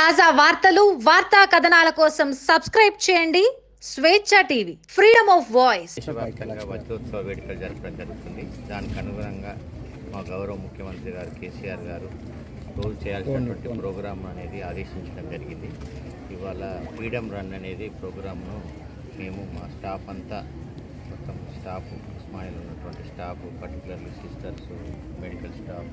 తాజా వార్తలు వార్తా కథనాల కోసం సబ్స్క్రైబ్ చేయండి. Swecha TV freedom of voice. వజ్రోత్సవ వేడుకలు జరపడం జరుగుతుంది. దానికి అనుగుణంగా మా గౌరవ ముఖ్యమంత్రి గారు కేసీఆర్ గారు రోజు చేయాల్సినటువంటి ప్రోగ్రామ్ అనేది ఆదేశించడం జరిగింది. ఇవాళ ఫ్రీడమ్ రన్ అనేది ప్రోగ్రామ్ను మేము మా స్టాఫ్ అంతా మొత్తం స్టాఫ్ ఉస్మాయిల్ ఉన్నటువంటి staff particularly sisters medical staff